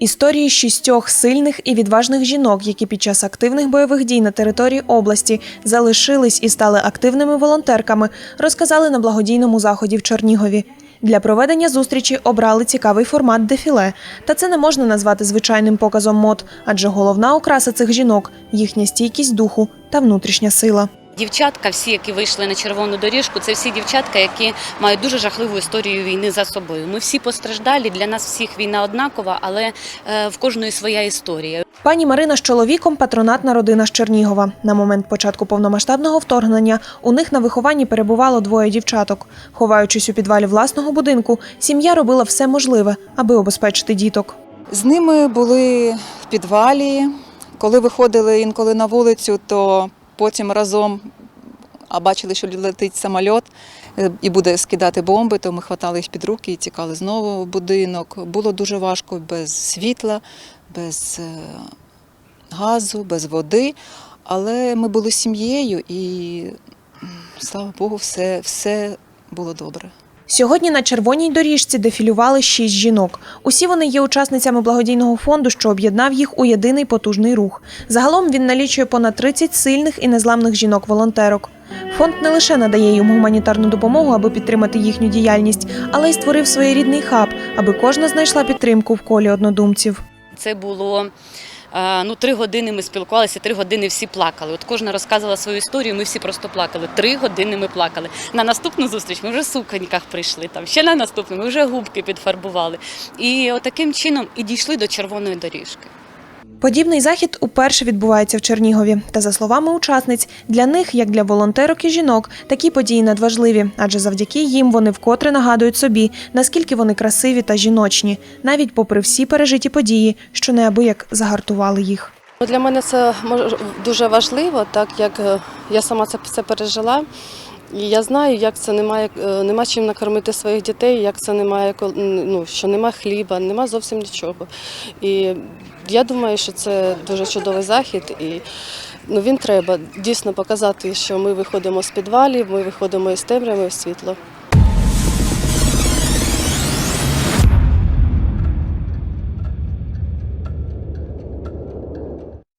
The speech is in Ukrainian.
Історії шістьох сильних і відважних жінок, які під час активних бойових дій на території області залишились і стали активними волонтерками, розказали на благодійному заході в Чернігові. Для проведення зустрічі обрали цікавий формат дефіле. Та це не можна назвати звичайним показом мод, адже головна окраса цих жінок їхня стійкість духу та внутрішня сила. Дівчатка, всі, які вийшли на червону доріжку, це всі дівчатка, які мають дуже жахливу історію війни за собою. Ми всі постраждалі. Для нас всіх війна однакова, але е, в кожної своя історія. Пані Марина з чоловіком патронатна родина з Чернігова. На момент початку повномасштабного вторгнення у них на вихованні перебувало двоє дівчаток. Ховаючись у підвалі власного будинку, сім'я робила все можливе, аби обезпечити діток. З ними були в підвалі. Коли виходили інколи на вулицю, то потім разом а бачили, що летить самоліт е, і буде скидати бомби, то ми хватали їх під руки і тікали знову в будинок. Було дуже важко без світла, без е, газу, без води. Але ми були сім'єю і, слава Богу, все, все було добре. Сьогодні на червоній доріжці дефілювали шість жінок. Усі вони є учасницями благодійного фонду, що об'єднав їх у єдиний потужний рух. Загалом він налічує понад 30 сильних і незламних жінок-волонтерок. Фонд не лише надає їм гуманітарну допомогу, аби підтримати їхню діяльність, але й створив своєрідний хаб, аби кожна знайшла підтримку в колі однодумців. Це було. Е, Ну, три години ми спілкувалися, три години всі плакали. От кожна розказувала свою історію, ми всі просто плакали. Три години ми плакали. На наступну зустріч ми вже в суконьках прийшли. Там ще на наступну ми вже губки підфарбували. І отаким чином і дійшли до червоної доріжки. Подібний захід уперше відбувається в Чернігові. Та за словами учасниць, для них, як для волонтерок і жінок, такі події надважливі, адже завдяки їм вони вкотре нагадують собі, наскільки вони красиві та жіночні, навіть попри всі пережиті події, що неабияк загартували їх. Ну, Для мене це дуже важливо, так як е, я сама це пережила. І я знаю, як це немає, е, нема чим накормити своїх дітей, як це немає, ну, що нема хліба, нема зовсім нічого. І я думаю, що це дуже чудовий захід, і ну, він треба дійсно показати, що ми виходимо з підвалів, ми виходимо із темряви в світло.